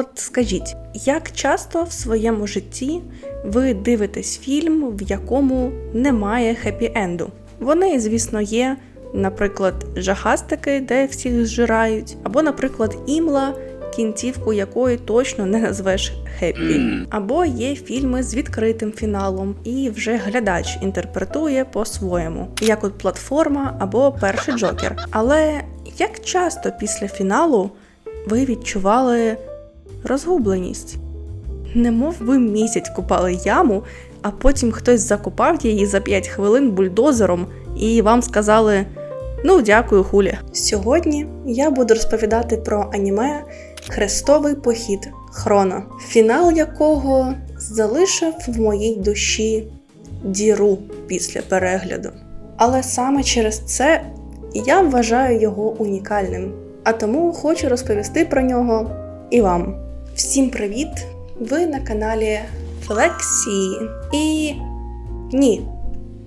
от скажіть, як часто в своєму житті ви дивитесь фільм, в якому немає хеппі-енду? Вони, звісно, є, наприклад, жахастики, де всіх зжирають, або, наприклад, імла, кінцівку якої точно не назвеш хеппі. Або є фільми з відкритим фіналом, і вже глядач інтерпретує по-своєму, як от платформа або перший джокер. Але як часто після фіналу ви відчували розгубленість? Немов ви місяць купали яму, а потім хтось закопав її за 5 хвилин бульдозером, і вам сказали: Ну, дякую, хулі. Сьогодні я буду розповідати про аніме Хрестовий похід Хроно, фінал якого залишив в моїй душі діру після перегляду. Але саме через це я вважаю його унікальним, а тому хочу розповісти про нього і вам. Всім привіт! Ви на каналі Флексі. І ні,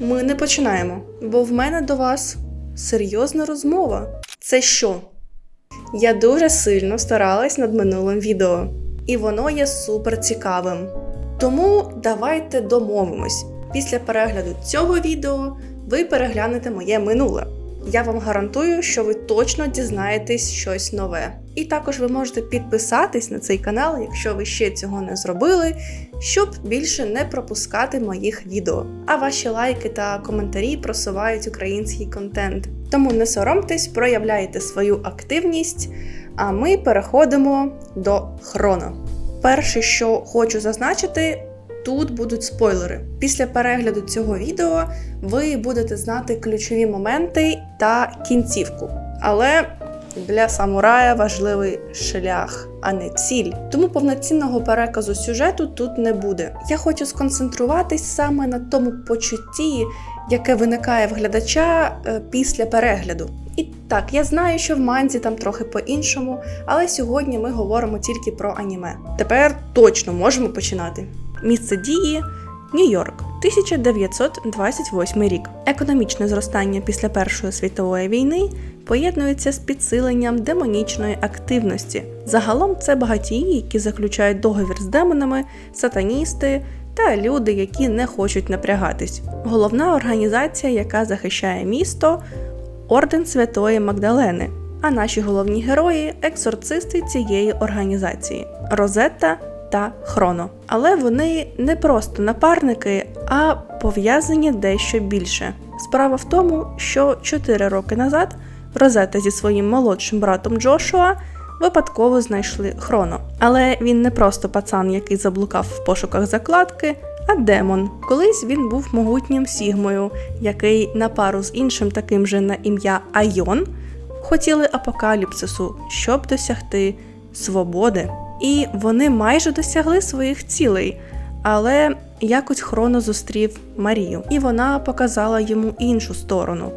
ми не починаємо, бо в мене до вас серйозна розмова. Це що? Я дуже сильно старалась над минулим відео, і воно є супер цікавим. Тому давайте домовимось. Після перегляду цього відео ви переглянете моє минуле. Я вам гарантую, що ви точно дізнаєтесь щось нове. І також ви можете підписатись на цей канал, якщо ви ще цього не зробили, щоб більше не пропускати моїх відео. А ваші лайки та коментарі просувають український контент. Тому не соромтесь, проявляйте свою активність, а ми переходимо до хроно. Перше, що хочу зазначити, тут будуть спойлери. Після перегляду цього відео ви будете знати ключові моменти та кінцівку. Але для самурая важливий шлях, а не ціль. Тому повноцінного переказу сюжету тут не буде. Я хочу сконцентруватись саме на тому почутті, яке виникає в глядача е, після перегляду. І так, я знаю, що в манзі там трохи по-іншому, але сьогодні ми говоримо тільки про аніме. Тепер точно можемо починати. Місце дії Нью-Йорк, 1928 рік. Економічне зростання після Першої світової війни поєднується з підсиленням демонічної активності. Загалом це багатії, які заключають договір з демонами, сатаністи та люди, які не хочуть напрягатись. Головна організація, яка захищає місто Орден Святої Магдалени. А наші головні герої екзорцисти цієї організації Розетта та Хроно. Але вони не просто напарники, а пов'язані дещо більше. Справа в тому, що 4 роки назад Розета зі своїм молодшим братом Джошуа випадково знайшли Хроно. Але він не просто пацан, який заблукав в пошуках закладки, а демон. Колись він був могутнім Сігмою, який на пару з іншим таким же на ім'я Айон хотіли апокаліпсису, щоб досягти свободи. І вони майже досягли своїх цілей. Але якось Хроно зустрів Марію, і вона показала йому іншу сторону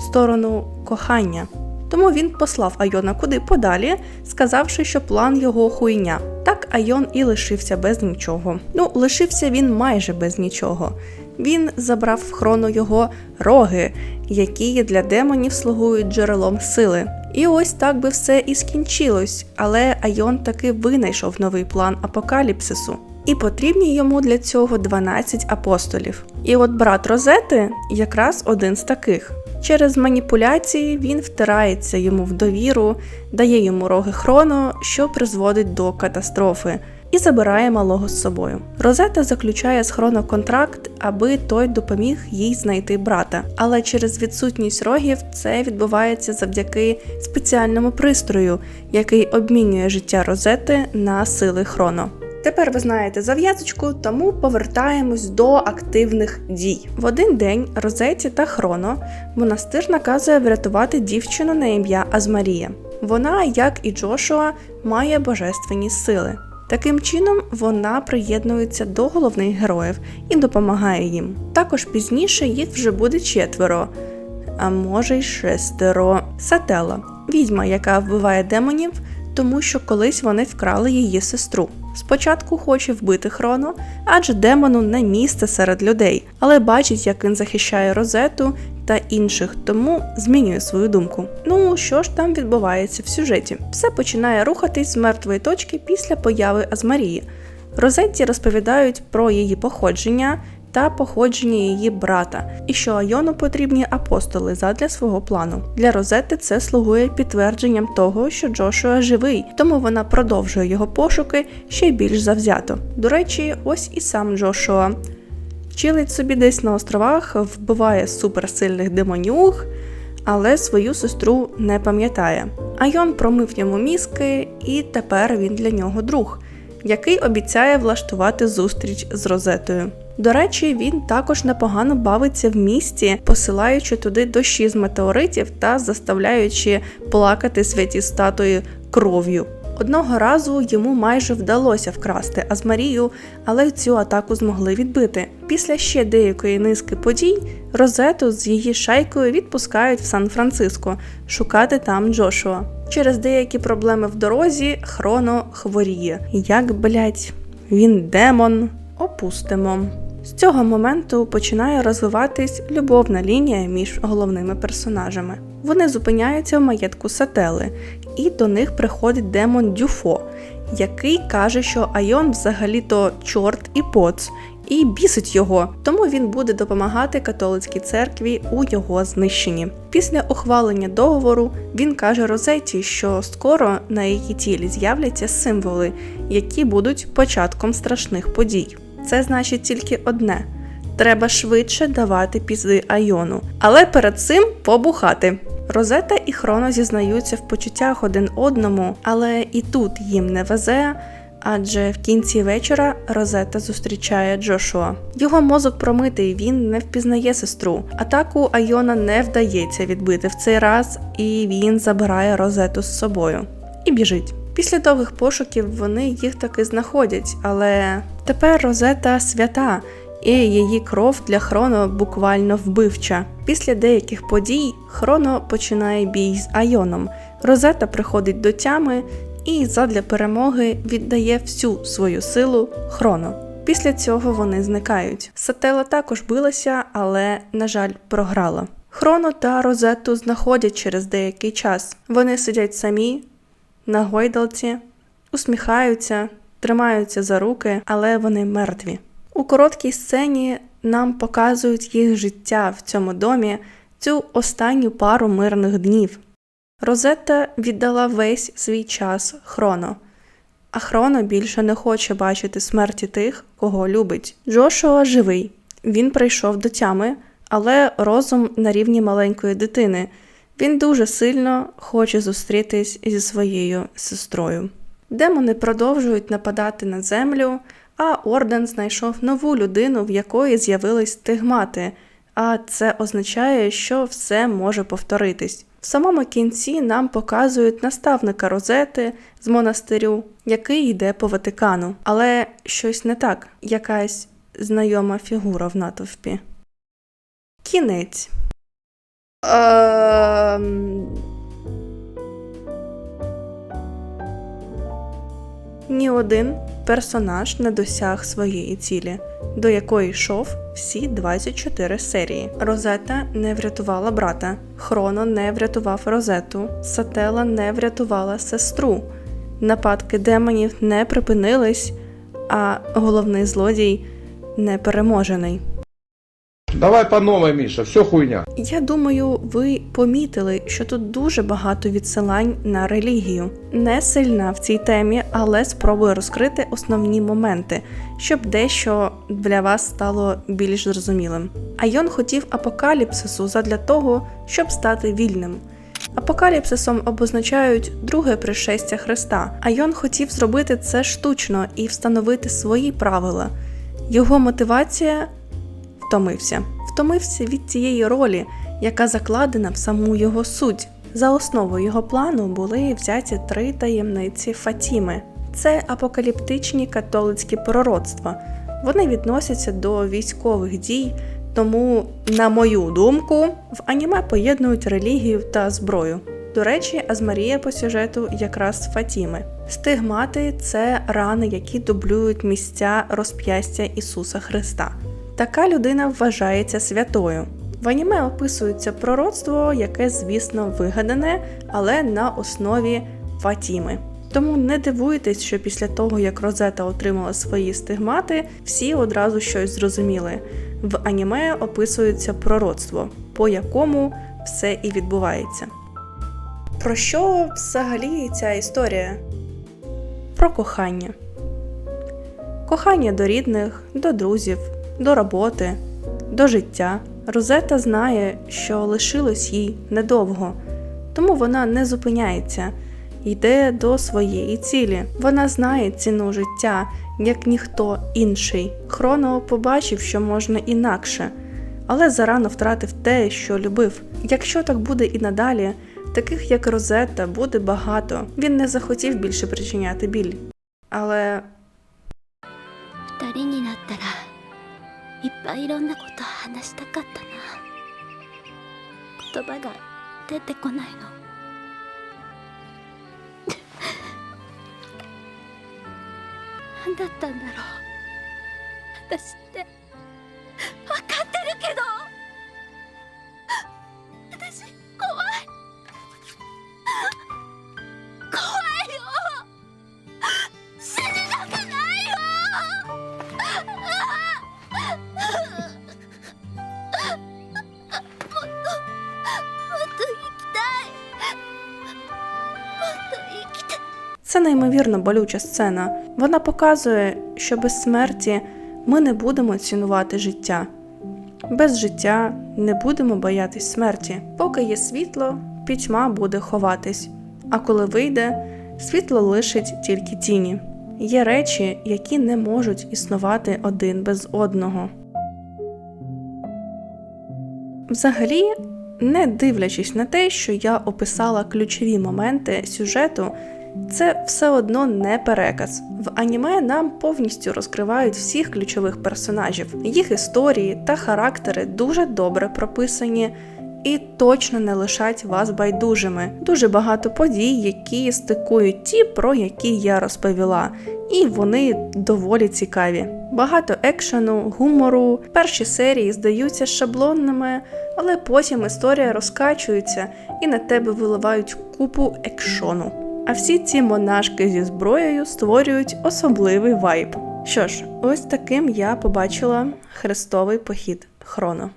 сторону кохання. Тому він послав Айона куди подалі, сказавши, що план його хуйня. Так Айон і лишився без нічого. Ну, лишився він майже без нічого. Він забрав в хрону його роги, які для демонів слугують джерелом сили. І ось так би все і скінчилось, але Айон таки винайшов новий план апокаліпсису. І потрібні йому для цього 12 апостолів. І от брат Розети якраз один з таких. Через маніпуляції він втирається йому в довіру, дає йому роги хроно, що призводить до катастрофи, і забирає малого з собою. Розета заключає з хроно контракт, аби той допоміг їй знайти брата. Але через відсутність рогів це відбувається завдяки спеціальному пристрою, який обмінює життя Розети на сили хроно. Тепер ви знаєте зав'язочку, тому повертаємось до активних дій. В один день Розеті та Хроно монастир наказує врятувати дівчину на ім'я Азмарія. Вона, як і Джошуа, має божественні сили. Таким чином, вона приєднується до головних героїв і допомагає їм. Також пізніше їх вже буде четверо, а може й шестеро. Сателла відьма, яка вбиває демонів, тому що колись вони вкрали її сестру. Спочатку хоче вбити Хроно, адже демону не місце серед людей, але бачить, як він захищає розету та інших, тому змінює свою думку. Ну що ж там відбувається в сюжеті? Все починає рухатись з мертвої точки після появи Азмарії. Розетті розповідають про її походження та походження її брата, і що Айону потрібні апостоли задля свого плану. Для Розетти це слугує підтвердженням того, що Джошуа живий, тому вона продовжує його пошуки ще більш завзято. До речі, ось і сам Джошуа. Чилить собі десь на островах, вбиває суперсильних демонюг, але свою сестру не пам'ятає. Айон промив йому мізки, і тепер він для нього друг, який обіцяє влаштувати зустріч з Розетою. До речі, він також непогано бавиться в місті, посилаючи туди дощі з метеоритів та заставляючи плакати святі статуї кров'ю. Одного разу йому майже вдалося вкрасти Азмарію, але цю атаку змогли відбити. Після ще деякої низки подій Розету з її шайкою відпускають в Сан-Франциско шукати там Джошуа. Через деякі проблеми в дорозі Хроно хворіє. Як блять, він демон. Опустимо. З цього моменту починає розвиватись любовна лінія між головними персонажами. Вони зупиняються в маєтку Сатели, і до них приходить демон Дюфо, який каже, що Айон взагалі-то чорт і поц, і бісить його, тому він буде допомагати католицькій церкві у його знищенні. Після ухвалення договору він каже Розеті, що скоро на її тілі з'являться символи, які будуть початком страшних подій. Це значить тільки одне: треба швидше давати пізди Айону, але перед цим побухати. Розета і Хроно зізнаються в почуттях один одному, але і тут їм не везе. Адже в кінці вечора Розета зустрічає Джошуа. Його мозок промитий, він не впізнає сестру. Атаку Айона не вдається відбити в цей раз, і він забирає Розету з собою і біжить. Після довгих пошуків вони їх таки знаходять, але тепер Розета свята, і її кров для Хроно буквально вбивча. Після деяких подій Хроно починає бій з Айоном. Розета приходить до тями і задля перемоги віддає всю свою силу Хроно. Після цього вони зникають. Сателла також билася, але, на жаль, програла. Хроно та Розету знаходять через деякий час. Вони сидять самі на гойдалці, усміхаються, тримаються за руки, але вони мертві. У короткій сцені нам показують їх життя в цьому домі цю останню пару мирних днів. Розетта віддала весь свій час Хроно, а Хроно більше не хоче бачити смерті тих, кого любить. Джошуа живий. Він прийшов до тями, але розум на рівні маленької дитини. Він дуже сильно хоче зустрітись зі своєю сестрою. Демони продовжують нападати на землю, а Орден знайшов нову людину, в якої з'явились стигмати, а це означає, що все може повторитись. В самому кінці нам показують наставника Розети з монастирю, який йде по Ватикану, але щось не так, якась знайома фігура в натовпі. Кінець. Ем... Ні один персонаж не досяг своєї цілі, до якої йшов всі 24 серії. Розета не врятувала брата, Хроно не врятував Розету, Сателла не врятувала сестру. Нападки демонів не припинились, а головний злодій не переможений. Давай по новой, Миша, все хуйня. Я думаю, ви помітили, що тут дуже багато відсилань на релігію. Не сильна в цій темі, але спробую розкрити основні моменти, щоб дещо для вас стало більш зрозумілим. Айон хотів апокаліпсису задля того, щоб стати вільним. Апокаліпсисом обозначають друге пришестя Христа. Айон хотів зробити це штучно і встановити свої правила. Його мотивація втомився. Втомився від цієї ролі, яка закладена в саму його суть. За основу його плану були взяті три таємниці Фатіми. Це апокаліптичні католицькі пророцтва. Вони відносяться до військових дій, тому, на мою думку, в аніме поєднують релігію та зброю. До речі, Азмарія по сюжету якраз Фатіми. Стигмати це рани, які дублюють місця розп'ястя Ісуса Христа. Така людина вважається святою. В аніме описується пророцтво, яке, звісно, вигадане, але на основі Фатіми. Тому не дивуйтесь, що після того, як Розета отримала свої стигмати, всі одразу щось зрозуміли. В аніме описується пророцтво, по якому все і відбувається. Про що взагалі ця історія? Про кохання. Кохання до рідних, до друзів, до роботи, до життя. Розета знає, що лишилось їй недовго, тому вона не зупиняється, йде до своєї цілі. Вона знає ціну життя, як ніхто інший. Хроно побачив, що можна інакше, але зарано втратив те, що любив. Якщо так буде і надалі, таких як Розетта буде багато. Він не захотів більше причиняти біль. Але 二人になったら いっぱいいろんなこと話したかったな。言葉が出てこないの。何だったんだろう。私って。Це неймовірно болюча сцена. Вона показує, що без смерті ми не будемо цінувати життя. Без життя не будемо боятись смерті. Поки є світло, пітьма буде ховатись. А коли вийде, світло лишить тільки тіні. Є речі, які не можуть існувати один без одного. Взагалі, не дивлячись на те, що я описала ключові моменти сюжету, це все одно не переказ. В аніме нам повністю розкривають всіх ключових персонажів. Їх історії та характери дуже добре прописані і точно не лишать вас байдужими. Дуже багато подій, які стикують ті, про які я розповіла, і вони доволі цікаві. Багато екшену, гумору. Перші серії здаються шаблонними, але потім історія розкачується і на тебе виливають купу екшону. А всі ці монашки зі зброєю створюють особливий вайб. Що ж, ось таким я побачила хрестовий похід Хроно.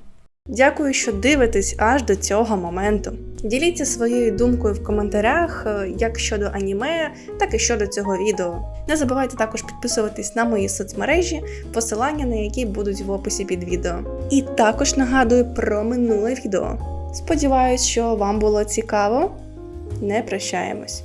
Дякую, що дивитесь аж до цього моменту. Діліться своєю думкою в коментарях, е, як щодо аніме, так і щодо цього відео. Не забувайте також підписуватись на мої соцмережі, посилання на які будуть в описі під відео. І також нагадую про минуле відео. Сподіваюсь, що вам було цікаво. Не прощаємось.